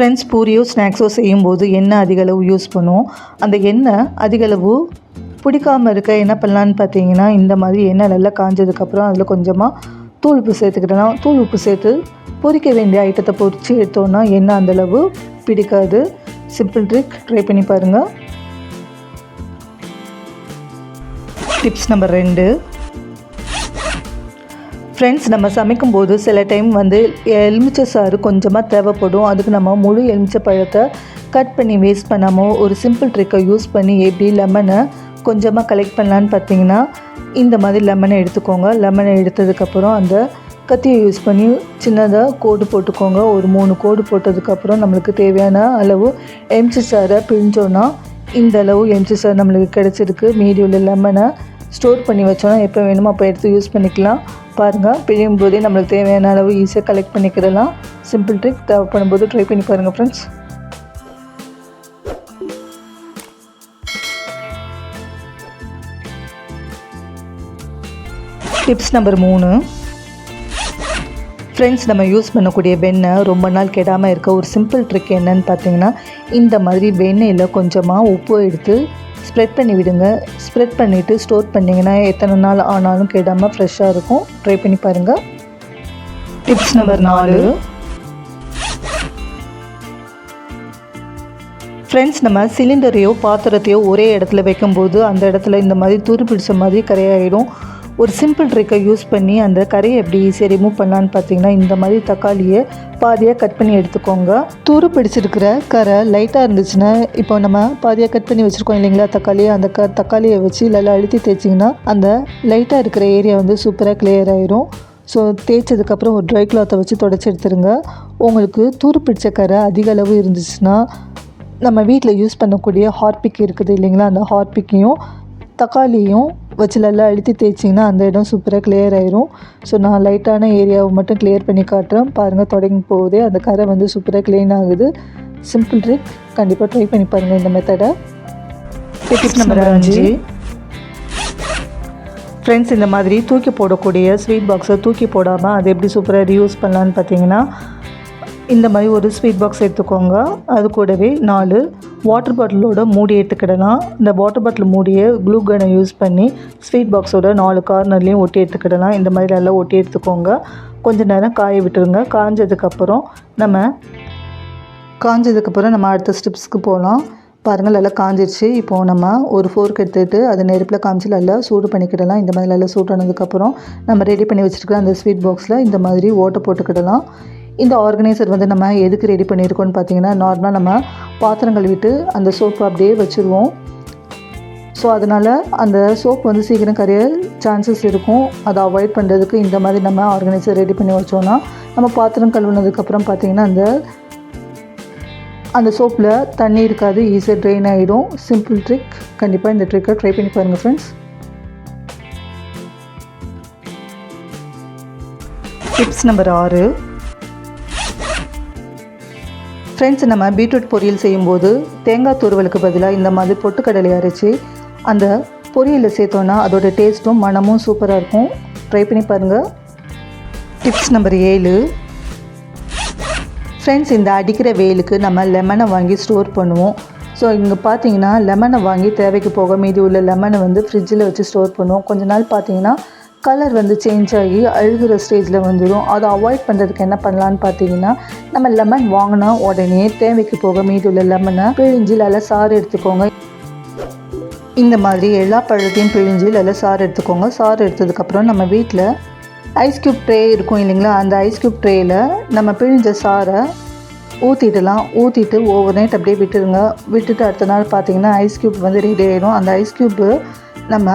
Friends பூரியோ ஸ்நாக்ஸோ செய்யும்போது எண்ணெய் அதிகளவு யூஸ் பண்ணுவோம். அந்த எண்ணெய் அதிகளவு பிடிக்காமல் இருக்க என்ன பண்ணலான்னு பார்த்தீங்கன்னா இந்த மாதிரி எண்ணெய் நல்லா காஞ்சதுக்கப்புறம் அதில் கொஞ்சமாக தூள் உப்பு சேர்த்துக்கிட்டோன்னா தூள் உப்பு சேர்த்து பொரிக்க வேண்டிய ஐட்டத்தை பொரித்து எடுத்தோன்னா எண்ணெய் அந்தளவு பிடிக்காது. சிம்பிள் ட்ரிக் ட்ரை பண்ணி பாருங்கள் டிப்ஸ் நம்பர் ரெண்டு. ஃப்ரெண்ட்ஸ் நம்ம சமைக்கும்போது சில டைம் வந்து எலுமிச்சை சாறு கொஞ்சமாக தேவைப்படும். அதுக்கு நம்ம முழு எலுமிச்சை பழத்தை கட் பண்ணி வேஸ்ட் பண்ணாமல் ஒரு சிம்பிள் ட்ரிக்கை யூஸ் பண்ணி எப்படி லெமனை கொஞ்சமாக கலெக்ட் பண்ணலான்னு பார்த்தீங்கன்னா இந்த மாதிரி லெமனை எடுத்துக்கோங்க. லெமனை எடுத்ததுக்கப்புறம் அந்த கத்தியை யூஸ் பண்ணி சின்னதாக கோடு போட்டுக்கோங்க. ஒரு மூணு கோடு போட்டதுக்கப்புறம் நம்மளுக்கு தேவையான அளவு எலுமிச்சை சாரை பிழிஞ்சோன்னா இந்த அளவு எம்சி சாறு நம்மளுக்கு கிடச்சிருக்கு. மீதி உள்ள லெமனை ஸ்டோர் பண்ணி வச்சோன்னா எப்போ வேணுமோ அப்போ எடுத்து யூஸ் பண்ணிக்கலாம். பாருங்கள் பிழியும் போதே நம்மளுக்கு தேவையான அளவு ஈஸியாக கலெக்ட் பண்ணிக்கிறலாம் சிம்பிள் ட்ரிக் தேவைப்படும் போது ட்ரை பண்ணி பாருங்கள் ஃப்ரெண்ட்ஸ் டிப்ஸ் நம்பர் மூணு. ஃப்ரெண்ட்ஸ் நம்ம யூஸ் பண்ணக்கூடிய வெண்ணெய் ரொம்ப நாள் கெடாமல் இருக்க ஒரு சிம்பிள் ட்ரிக் என்னன்னு பார்த்தீங்கன்னா இந்த மாதிரி வெண்ணெயில் கொஞ்சமாக உப்பு எடுத்து ஸ்ப்ரெட் பண்ணி விடுங்க. ஸ்ப்ரெட் பண்ணிவிட்டு ஸ்டோர் பண்ணிங்கன்னா எத்தனை நாள் ஆனாலும் கெடாமல் ஃப்ரெஷ்ஷாக இருக்கும். ட்ரை பண்ணி பாருங்கள் டிப்ஸ் நம்பர் நாலு. ஃப்ரெண்ட்ஸ் நம்ம சிலிண்டரையோ பாத்திரத்தையோ ஒரே இடத்துல வைக்கும்போது அந்த இடத்துல இந்த மாதிரி துரு பிடிச்ச மாதிரி கரையாயிடும். ஒரு சிம்பிள் ட்ரிக்கை யூஸ் பண்ணி அந்த கரையை எப்படி ஈஸியாக ரிமூவ் பண்ணலான்னு பார்த்தீங்கன்னா இந்த மாதிரி தக்காளியை பாதியாக கட் பண்ணி எடுத்துக்கோங்க. தூறு பிடிச்சிருக்கிற கரை லைட்டாக இருந்துச்சுன்னா இப்போ நம்ம பாதியாக கட் பண்ணி வச்சுருக்கோம் இல்லைங்களா தக்காளியை அந்த க தக்காளியை வச்சு நல்லா அழுத்தி தேய்ச்சிங்கன்னா அந்த லைட்டாக இருக்கிற ஏரியா வந்து சூப்பராக கிளியர் ஆயிரும். ஸோ தேய்ச்சதுக்கப்புறம் ஒரு ட்ரை கிளாத்தை வச்சு தொடச்சி எடுத்துருங்க. உங்களுக்கு தூறு பிடிச்ச கரை அதிக அளவு இருந்துச்சுன்னா நம்ம வீட்டில் யூஸ் பண்ணக்கூடிய ஹார்பிக் இருக்குது இல்லைங்களா அந்த ஹார்பிக்கையும் தக்காளியும் வச்சு நல்லா அழுத்தி தேய்ச்சிங்கன்னா அந்த இடம் சூப்பராக கிளியர் ஆயிரும். ஸோ நான் லைட்டான ஏரியாவை மட்டும் கிளியர் பண்ணி காட்டுறேன். பாருங்கள் தொடங்கி போகுதே. அந்த கரை வந்து சூப்பராக க்ளீன் ஆகுது. சிம்பிள் ட்ரிக் கண்டிப்பாக ட்ரை பண்ணி பாருங்கள் இந்த மெத்தடை டிப் நம்பர் அஞ்சு. ஃப்ரெண்ட்ஸ் இந்த மாதிரி தூக்கி போடக்கூடிய ஸ்வீட் பாக்ஸை தூக்கி போடாமல் அதை எப்படி சூப்பராக ரீயூஸ் பண்ணலான்னு பார்த்தீங்கன்னா இந்த மாதிரி ஒரு ஸ்வீட் பாக்ஸ் எடுத்துக்கோங்க. அது கூடவே நாலு வாட்டர் பாட்டிலோட மூடி எடுத்துக்கிடலாம். இந்த வாட்டர் பாட்டில் மூடியை க்ளூ கனை யூஸ் பண்ணி ஸ்வீட் பாக்ஸோட நாலு கார்னர்லேயும் ஒட்டி எடுத்துக்கிடலாம். இந்த மாதிரி நல்லா ஒட்டி எடுத்துக்கோங்க. கொஞ்சம் நேரம் காய விட்டுருங்க. காஞ்சதுக்கப்புறம் நம்ம காஞ்சதுக்கப்புறம் நம்ம அடுத்த ஸ்டெப்ஸ்க்கு போகலாம் பாருங்கள் நல்லா காஞ்சிருச்சு. இப்போது நம்ம ஒரு ஃபோர்க் எடுத்துகிட்டு அதை நெருப்பில் காமிச்சு நல்லா சூடு பண்ணிக்கிடலாம். இந்த மாதிரி நல்லா சூடானதுக்கப்புறம் நம்ம ரெடி பண்ணி வச்சுருக்கிற அந்த ஸ்வீட் பாக்ஸில் இந்த மாதிரி ஓட்டை போட்டுக்கிடலாம். இந்த ஆர்கனைசர் வந்து நம்ம எதுக்கு ரெடி பண்ணியிருக்கோம்னு பார்த்தீங்கன்னா நார்மலாக நம்ம பாத்திரம் கழுவிட்டு அந்த சோப்பு அப்படியே வச்சுருவோம். ஸோ அதனால் அந்த சோப் வந்து சீக்கிரம் கரைய சான்சஸ் இருக்கும். அதை அவாய்ட் பண்ணுறதுக்கு இந்த மாதிரி நம்ம ஆர்கனைசர் ரெடி பண்ணி வச்சோன்னா நம்ம பாத்திரம் கழுவுனதுக்கப்புறம் பார்த்தீங்கன்னா அந்த அந்த சோப்பில் தண்ணி இருக்காது ஈஸியாக ட்ரெயின் ஆகிடும் சிம்பிள் ட்ரிக் கண்டிப்பாக இந்த ட்ரிக்கை ட்ரை பண்ணி பாருங்கள் ஃப்ரெண்ட்ஸ் டிப்ஸ் நம்பர் ஆறு. ஃப்ரெண்ட்ஸ் நம்ம பீட்ரூட் பொரியல் செய்யும்போது தேங்காய் துருவலுக்கு பதிலாக இந்த மாதிரி பொட்டுக்கடலை அரைச்சி அந்த பொரியலில் சேர்த்தோன்னா அதோட டேஸ்ட்டும் மனமும் சூப்பராக இருக்கும். ட்ரை பண்ணி பாருங்கள் டிப்ஸ் நம்பர் ஏழு. ஃப்ரெண்ட்ஸ் இந்த அடிக்கிற வெயிலுக்கு நம்ம லெமனை வாங்கி ஸ்டோர் பண்ணுவோம். ஸோ இங்கே பார்த்தீங்கன்னா லெமனை வாங்கி தேவைக்கு போக மீதி உள்ள லெமனை வந்து ஃப்ரிட்ஜில் வச்சு ஸ்டோர் பண்ணுவோம். கொஞ்ச நாள் பார்த்தீங்கன்னா கலர் வந்து சேஞ்ச் ஆகி அழுகிற ஸ்டேஜில் வந்துடும் அதை அவாய்ட் பண்ணுறதுக்கு என்ன பண்ணலான்னு பார்த்தீங்கன்னா நம்ம லெமன் வாங்கினா உடனே தேவைக்கு போக மீது உள்ள லெமனை பிழிஞ்சு நல்லா சாறு எடுத்துக்கோங்க. இந்த மாதிரி எல்லா பழத்தையும் பிழிஞ்சு நல்லா சாறு எடுத்துக்கோங்க. சாறு எடுத்ததுக்கப்புறம் நம்ம வீட்டில் ஐஸ் க்யூப் ட்ரே இருக்கும் இல்லைங்களா? அந்த ஐஸ் க்யூப் ட்ரேயில் நம்ம பிழிஞ்ச சாரை ஊற்றிடலாம் ஊற்றிட்டு ஓவர் நைட் அப்படியே விட்டுருங்க. விட்டுட்டு அடுத்த நாள் பார்த்தீங்கன்னா ஐஸ் க்யூப் வந்து ரெடி ஆகிடும் அந்த ஐஸ் க்யூப்பு நம்ம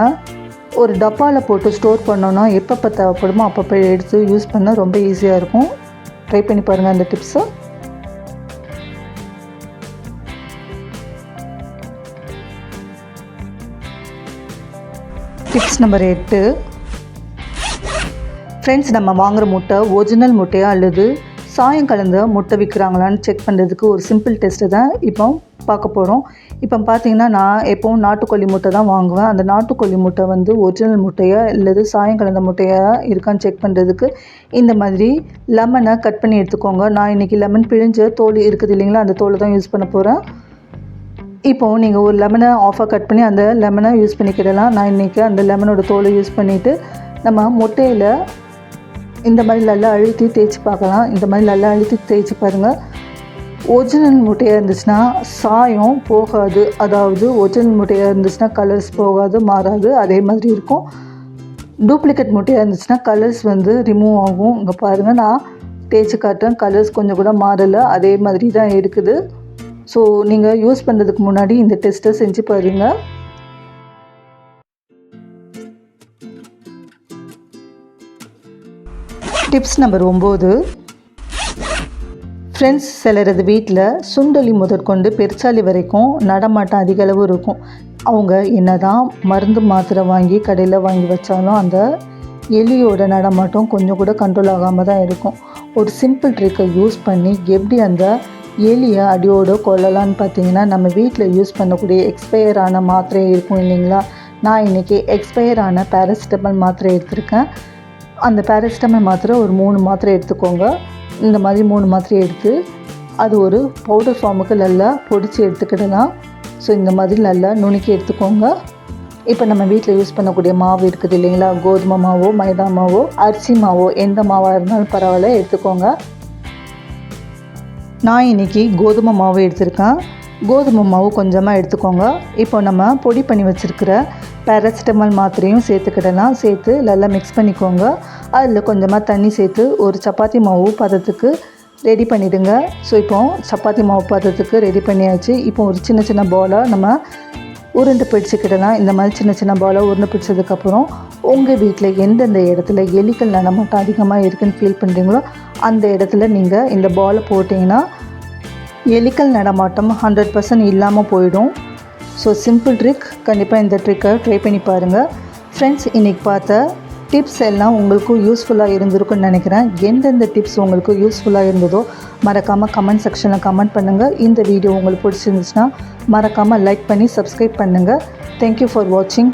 ஒரு டப்பாவில் போட்டு ஸ்டோர் பண்ணோன்னா எப்பப்போ தேவைப்படுமோ அப்பப்போ எடுத்து யூஸ் பண்ண ரொம்ப ஈஸியாக இருக்கும். ட்ரை பண்ணி பாருங்கள் அந்த டிப்ஸை டிப்ஸ் நம்பர் எட்டு. ஃப்ரெண்ட்ஸ் நம்ம வாங்குகிற முட்டை ஒரிஜினல் முட்டையாக அல்லது சாயம் கலந்த முட்டை விற்கிறாங்களான்னு செக் பண்ணுறதுக்கு ஒரு சிம்பிள் டெஸ்ட்டு தான் இப்போ பார்க்க போகிறோம் இப்போ பார்த்தீங்கன்னா நான் எப்போவும் நாட்டுக்கோழி முட்டை தான் வாங்குவேன். அந்த நாட்டுக்கோழி முட்டை வந்து ஒரிஜினல் முட்டையா அல்லது சாயம் கலந்த முட்டையா இருக்கான்னு செக் பண்ணுறதுக்கு இந்த மாதிரி லெமனை கட் பண்ணி எடுத்துக்கோங்க. நான் இன்றைக்கி லெமன் பிழிஞ்ச தோல் இருக்குது இல்லைங்களா? அந்த தோலை தான் யூஸ் பண்ண போகிறேன் இப்போது நீங்கள் ஒரு லெமனை ஆஃபாக கட் பண்ணி அந்த லெமனை யூஸ் பண்ணிக்கிடலாம். நான் இன்றைக்கி அந்த லெமனோட தோலை யூஸ் பண்ணிவிட்டு நம்ம முட்டையில் இந்த மாதிரி நல்லா அழுத்தி தேய்ச்சி பார்க்கலாம். இந்த மாதிரி நல்லா அழுத்தி தேய்ச்சி பாருங்கள் ஒரிஜினல் முட்டையாக இருந்துச்சுன்னா சாயம் போகாது. அதாவது ஒரிஜினல் முட்டையாக இருந்துச்சுன்னா கலர்ஸ் போகாது மாறாது. அதே மாதிரி இருக்கும். டூப்ளிகேட் முட்டையாக இருந்துச்சுன்னா கலர்ஸ் வந்து ரிமூவ் ஆகும். இங்கே பாருங்கள் நான் தேய்ச்சி காட்டுறேன். கலர்ஸ் கொஞ்சம் கூட மாறலை. அதே மாதிரி தான் இருக்குது. ஸோ நீங்கள் யூஸ் பண்ணுறதுக்கு முன்னாடி இந்த டெஸ்ட்டை செஞ்சு பாருங்கள் டிப்ஸ் நம்பர் ஒம்பது. ஃப்ரெண்ட்ஸ் சிலரது வீட்டில் சுண்டலி முதற்கொண்டு பெருச்சாலி வரைக்கும் நடமாட்டம் அதிகளவு இருக்கும். அவங்க என்ன தான் மருந்து மாத்திரை வாங்கி கடையில் வாங்கி வச்சாலும் அந்த எலியோட நடமாட்டம் கொஞ்சம் கூட கண்ட்ரோல் ஆகாமல் தான் இருக்கும். ஒரு சிம்பிள் ட்ரிக்கை யூஸ் பண்ணி எப்படி அந்த எலியை அடியோடு கொல்லலான்னு பார்த்தீங்கன்னா நம்ம வீட்டில் யூஸ் பண்ணக்கூடிய எக்ஸ்பயர் ஆன மாத்திரை இருக்கும் இல்லைங்களா? நான் இன்றைக்கி எக்ஸ்பயர் ஆன பேராசிட்டமல் மாத்திரை எடுத்திருக்கேன். அந்த பேராசிட்டமல் மாத்திரை ஒரு மூணு மாத்திரை எடுத்துக்கோங்க. இந்த மாதிரி மூணு மாதிரி எடுத்து அது ஒரு பவுடர் ஃபார்முக்கு நல்லா பொடிச்சு எடுத்துக்கிடலாம் ஸோ இந்த மாதிரி நல்லா நுணுக்கி எடுத்துக்கோங்க. இப்போ நம்ம வீட்டில் யூஸ் பண்ணக்கூடிய மாவு இருக்குது இல்லைங்களா? கோதுமை மாவோ மைதா மாவோ அரிசி மாவோ எந்த மாவாக இருந்தாலும் பரவாயில்ல எடுத்துக்கோங்க. நான் இன்றைக்கி கோதுமை மாவு எடுத்திருக்கேன். கோதுமை மாவு கொஞ்சமாக எடுத்துக்கோங்க. இப்போ நம்ம பொடி பண்ணி வச்சுருக்கிற பேராசிட்டமால் மாத்திரையும் சேர்த்துக்கிடலாம். சேர்த்து நல்லா மிக்ஸ் பண்ணிக்கோங்க. அதில் கொஞ்சமாக தண்ணி சேர்த்து ஒரு சப்பாத்தி மாவு பதத்துக்கு ரெடி பண்ணிவிடுங்க ஸோ இப்போ சப்பாத்தி மாவு பதத்துக்கு ரெடி பண்ணியாச்சு. இப்போ ஒரு சின்ன சின்ன பாலாக நம்ம உருண்டை பிடிச்சிக்கிடலாம். இந்த மாதிரி சின்ன சின்ன பாலாக உருண்டை பிடிச்சதுக்கப்புறம் உங்கள் வீட்டில் எந்தெந்த இடத்துல எலிகள் நடமாட்டம் அதிகமாக இருக்குன்னு ஃபீல் பண்ணுறீங்களோ அந்த இடத்துல நீங்கள் இந்த பாலை போட்டிங்கன்னா எலிக்கல் நடமாட்டம் ஹண்ட்ரட் பர்சன்ட் இல்லாமல் போயிடும். ஸோ சிம்பிள் ட்ரிக் கண்டிப்பாக இந்த ட்ரிக்கை ட்ரை பண்ணி பாருங்கள் ஃப்ரெண்ட்ஸ் இன்றைக்கி பார்த்த டிப்ஸ் எல்லாம் உங்களுக்கும் யூஸ்ஃபுல்லாக இருந்திருக்குன்னு நினைக்கிறேன். எந்தெந்த டிப்ஸ் உங்களுக்கு யூஸ்ஃபுல்லாக இருந்ததோ மறக்காமல் கமெண்ட் செக்ஷனில் கமெண்ட் பண்ணுங்கள் இந்த வீடியோ உங்களுக்கு பிடிச்சிருந்துச்சுன்னா மறக்காமல் லைக் பண்ணி சப்ஸ்கிரைப் பண்ணுங்கள் தேங்க்யூ ஃபார் வாட்சிங்